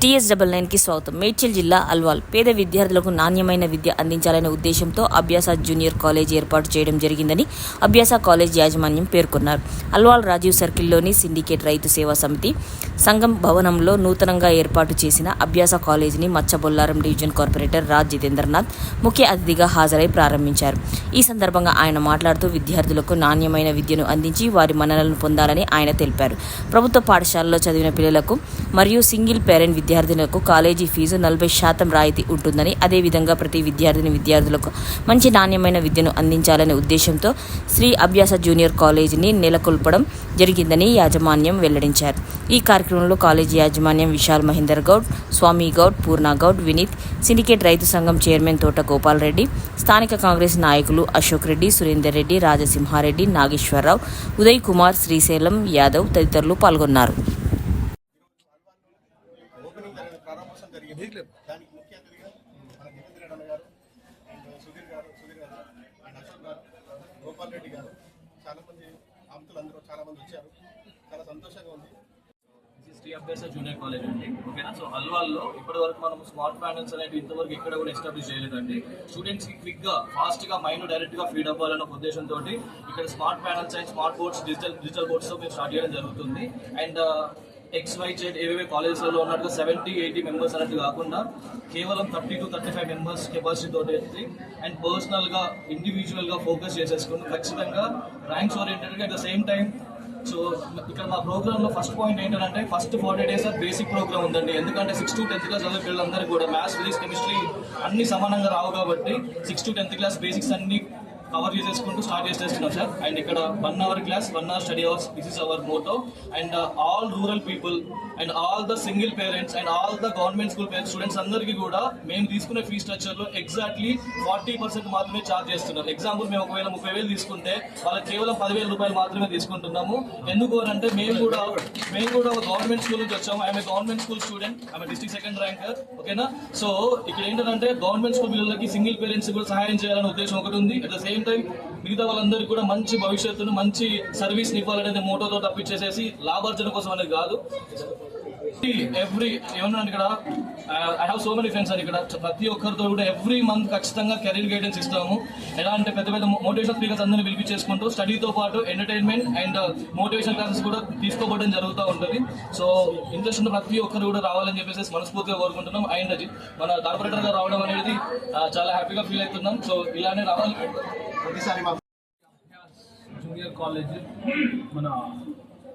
TS double నైన్కి స్వాగతం. మేడ్చల్ జిల్లా అల్వాల్. పేద విద్యార్థులకు నాణ్యమైన విద్య అందించాలనే ఉద్దేశంతో అభ్యాస జూనియర్ కాలేజ్ ఏర్పాటు చేయడం జరిగిందని అభ్యాస కాలేజ్ యాజమాన్యం పేర్కొన్నారు. అల్వాల్ రాజీవ్ సర్కిల్లోని సిండికేట్ రైతు సేవా సమితి సంఘం భవనంలో నూతనంగా ఏర్పాటు చేసిన అభ్యాస కాలేజీని మచ్చబొల్లారం డివిజన్ కార్పొరేటర్ రాజ్ జితేంద్రనాథ్ ముఖ్య అతిథిగా హాజరై ప్రారంభించారు. ఈ సందర్భంగా ఆయన మాట్లాడుతూ విద్యార్థులకు నాణ్యమైన విద్యను అందించి వారి మన్ననలను పొందాలని ఆయన తెలిపారు. ప్రభుత్వ పాఠశాలలో చదివిన పిల్లలకు మరియు సింగిల్ పేరెంట్ విద్యార్థులకు కాలేజీ ఫీజు నలభై శాతం రాయితీ ఉంటుందని అదేవిధంగా ప్రతి విద్యార్థిని విద్యార్థులకు మంచి నాణ్యమైన విద్యను అందించాలనే ఉద్దేశంతో శ్రీ అభ్యాస జూనియర్ కాలేజీని నెలకొల్పడం జరిగిందని యాజమాన్యం వెల్లడించారు. ఈ కార్యక్రమంలో కాలేజీ యాజమాన్యం విశాల్ మహేందర్ గౌడ్ స్వామి గౌడ్ పూర్ణ గౌడ్ వినీత్ సిండికేట్ రైతు సంఘం చైర్మన్ తోట గోపాల్ రెడ్డి స్థానిక కాంగ్రెస్ నాయకులు అశోక్ రెడ్డి సురేందర్ రెడ్డి రాజసింహారెడ్డి నాగేశ్వరరావు ఉదయ్ కుమార్ శ్రీశైలం యాదవ్ తదితరులు పాల్గొన్నారు. ఓపెనింగ్ జరిగిన ప్రారంభోత్సవం జరిగింది. దానికి ముఖ్య అతిథిగా మన జితేంద్ర రెడ్డి అన్న గారు అండ్ సుధీర్ గారు సుధీర్ గారు అండ్ అశోక్ గారు గోపాల్ రెడ్డి గారు. చాలా మంది ఆప్తులు అందరూ చాలా మంది వచ్చారు. చాలా సంతోషంగా ఉంది. శ్రీ అభ్యాస జూనియర్ కాలేజ్ అండి. ఓకేనా? సో అల్వాల్లో ఇప్పటి వరకు మనం స్మార్ట్ ప్యానల్స్ అనేవి ఇంతవరకు ఎక్కడ కూడా ఎస్టాబ్లిష్ చేయలేదండి. స్టూడెంట్స్కి క్విక్గా ఫాస్ట్గా మైండ్ డైరెక్ట్గా ఫీడ్ అవ్వాలన్న ఉద్దేశంతో ఇక్కడ smart panels and smart boards digital digital బోర్డ్స్తో మేము స్టార్ట్ చేయడం జరుగుతుంది. అండ్ ఎక్స్ వై జెడ్ ఏవేవే కాలేజెస్లో ఉన్నట్టుగా సెవెంటీ ఎయిటీ మెంబర్స్ అన్నట్టు కాకుండా కేవలం thirty two thirty five members capacity తోటి అండ్ పర్సనల్గా ఇండివిజువల్గా ఫోకస్ చేసేసుకుని ఖచ్చితంగా ranks oriented at the same time so ఇక్కడ మా ప్రోగ్రామ్లో ఫస్ట్ పాయింట్ ఏంటంటే first forty days basic programme ఉందండి. ఎందుకంటే సిక్స్ టు టెన్త్ క్లాస్ చదివే పిల్లలందరికీ కూడా మ్యాథ్స్ ఫిజిక్స్ కెమిస్ట్రీ అన్ని సమానంగా రావు కాబట్టి six to tenth class basics అన్ని కవర్ చేసేసుకుంటూ స్టార్ట్ చేసేస్తున్నాం సార్ అండ్ ఇక్కడ one hour class one hour study hours this is our motto and all rural people and all the single parents and all the government school parents students అందరికీ కూడా మేము తీసుకునే fee స్ట్రక్చర్లో exactly forty percent మాత్రమే charge చేస్తున్నారు. Example మేము ఒకవేళ ముప్పై వేలు తీసుకుంటే వాళ్ళకి కేవలం పదివేల రూపాయలు మాత్రమే తీసుకుంటున్నాము. ఎందుకు అంటే మేము కూడా మేము కూడా ఒక గవర్నమెంట్ స్కూల్ నుంచి వచ్చాము. ఐఎమ్ గవర్నమెంట్ స్కూల్ స్టూడెంట్ ఆమె డిస్ట్రిక్ట్ సెకండ్ ర్యాంకర్ ఓకేనా సో ఇక్కడ ఏంటంటే గవర్నమెంట్ స్కూల్ పిల్లలకి సింగిల్ పేరెంట్స్ కూడా సహాయం చేయాలనే ఉద్దేశం ఒకటి ఉంది. అట్ ద సేమ్ టైం మిగతా వాళ్ళందరికీ కూడా మంచి భవిష్యత్తును మంచి సర్వీస్ ఇవ్వాలనేది మోటోతో తప్పించేసేసి లాభార్జన కోసం అనేది కాదు. ఎవ్రీ ఏమన్నా ఇక్కడ I have so many friends అని ఇక్కడ. ప్రతి ఒక్కరితో కూడా ఎవ్రీ మంత్ ఖచ్చితంగా కెరీర్ గైడెన్స్ ఇస్తాము. ఎలా అంటే పెద్ద పెద్ద మోటివేషన్ స్పీకర్స్ అందరినీ పిలిపించేసుకుంటూ స్టడీతో పాటు ఎంటర్టైన్మెంట్ అండ్ మోటివేషన్ క్లాసెస్ కూడా తీసుకోవడం జరుగుతూ ఉంటుంది. సో ఇంట్రెస్ట్ ఉన్న ప్రతి ఒక్కరు కూడా రావాలని చెప్పేసి మనస్ఫూర్తిగా కోరుకుంటున్నాం. అండ్ మన కార్పొరేటర్గా రావడం అనేది చాలా హ్యాపీగా ఫీల్ అవుతున్నాం. సో ఇలానే రావాలి. ప్రతిసారి మా జూనియర్ కాలేజ్ మన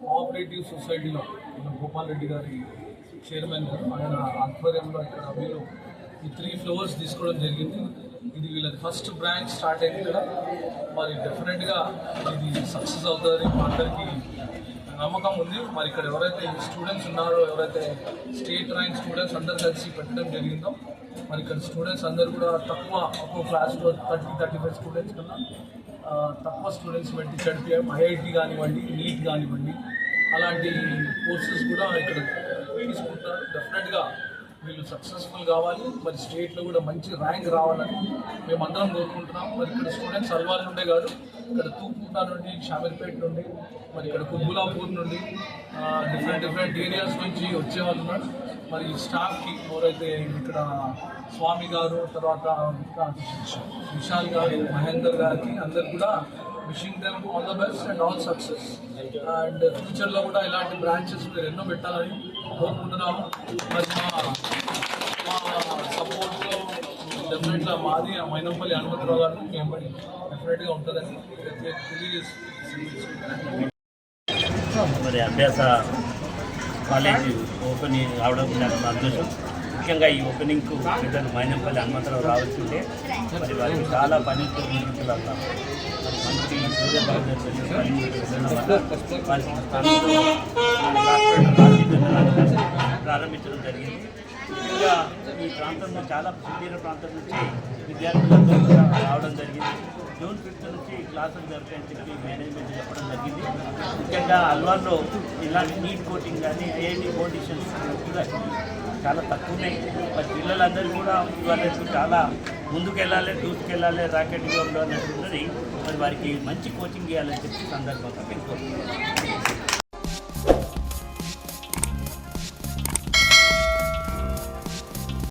కోఆపరేటివ్ సొసైటీలో గోపాల్ రెడ్డి గారి చైర్మన్ గారు ఆయన ఆధ్వర్యంలో ఇక్కడ వీళ్ళు ఈ త్రీ ఫ్లోర్స్ తీసుకోవడం జరిగింది. ఇది వీళ్ళది ఫస్ట్ బ్రాంచ్ స్టార్ట్ అయింది ఇక్కడ మరి డెఫినెట్గా ఇది సక్సెస్ అవుతుంది మా అందరికీ నమ్మకం ఉంది. మరి ఇక్కడ ఎవరైతే స్టూడెంట్స్ ఉన్నారో ఎవరైతే స్టేట్ ర్యాంక్ స్టూడెంట్స్ అందరు కలిసి పెట్టడం జరిగిందో మరి ఇక్కడ స్టూడెంట్స్ అందరూ కూడా తక్కువ ఒక్కో క్లాస్లో థర్టీ థర్టీ ఫైవ్ స్టూడెంట్స్ కన్నా తక్కువ స్టూడెంట్స్ పెట్టి చడిపోయాం ఐఐటి కానివ్వండి నీట్ కానివ్వండి అలాంటి కోర్సెస్ కూడా ఇక్కడ తీసుకుంటారు. డెఫినెట్గా వీళ్ళు సక్సెస్ఫుల్ కావాలి. మరి స్టేట్లో కూడా మంచి ర్యాంక్ రావాలని మేము అందరం కోరుకుంటున్నాం. మరి ఇక్కడ స్టూడెంట్స్ అల్వాల్ నుండే కాదు ఇక్కడ తూపుకుంట నుండి షామీర్పేట నుండి మరి ఇక్కడ కుబ్బులాపూర్ నుండి డిఫరెంట్ డిఫరెంట్ ఏరియాస్ నుంచి వచ్చే వాళ్ళు ఉన్నారు. మరి స్టాఫ్కి ఎవరైతే ఇక్కడ స్వామి గారు తర్వాత విశాల్ గారు మహేందర్ గారికి అందరు కూడా wishing them all the best and all success and ఫ్యూచర్లో కూడా ఇలాంటి బ్రాంచెస్ మీరు ఎన్నో పెట్టాలని కోరుకుంటున్నాము. మరి మా మా సపోర్ట్లో డెఫినెట్గా మాది ఆ మైనంపల్లి హనుమంతరావు గారు మేము డెఫినెట్గా ఉంటుందని తెలియజేస్తుంది మరి అభ్యాస కాలేజీ ఓపెన్ అవడం చాలా సంతోషం. ముఖ్యంగా ఈ ఓపెనింగ్కు పెద్దలు మైనంపల్లి హనుమంతరావు రావాల్సిందే మరి వారికి చాలా పనితో ముందుకు మంచి సూర్యభాగం పని వల్ల ప్రారంభించడం జరిగింది. ముఖ్యంగా ఈ ప్రాంతంలో చాలా సుదీర ప్రాంతం నుంచి విద్యార్థులందరూ కూడా రావడం జరిగింది. జూన్ ఫిఫ్త్ నుంచి క్లాసులు జరుగుతాయని చెప్పి మేనేజ్మెంట్ చెప్పడం జరిగింది. ముఖ్యంగా అల్వార్లో ఇలాంటి నీట్ కోచింగ్ కానీ ఐఐటి కోటిషన్స్ కూడా చాలా తక్కువ ఉన్నాయి మరి పిల్లలందరూ కూడా ఇవాళ చాలా ముందుకెళ్ళాలి దూసుకెళ్ళాలి రాకెట్గా అన్నట్టున్నది మరి వారికి మంచి కోచింగ్ ఇవ్వాలని చెప్పి సందర్భంగా పెట్టుకోవాలి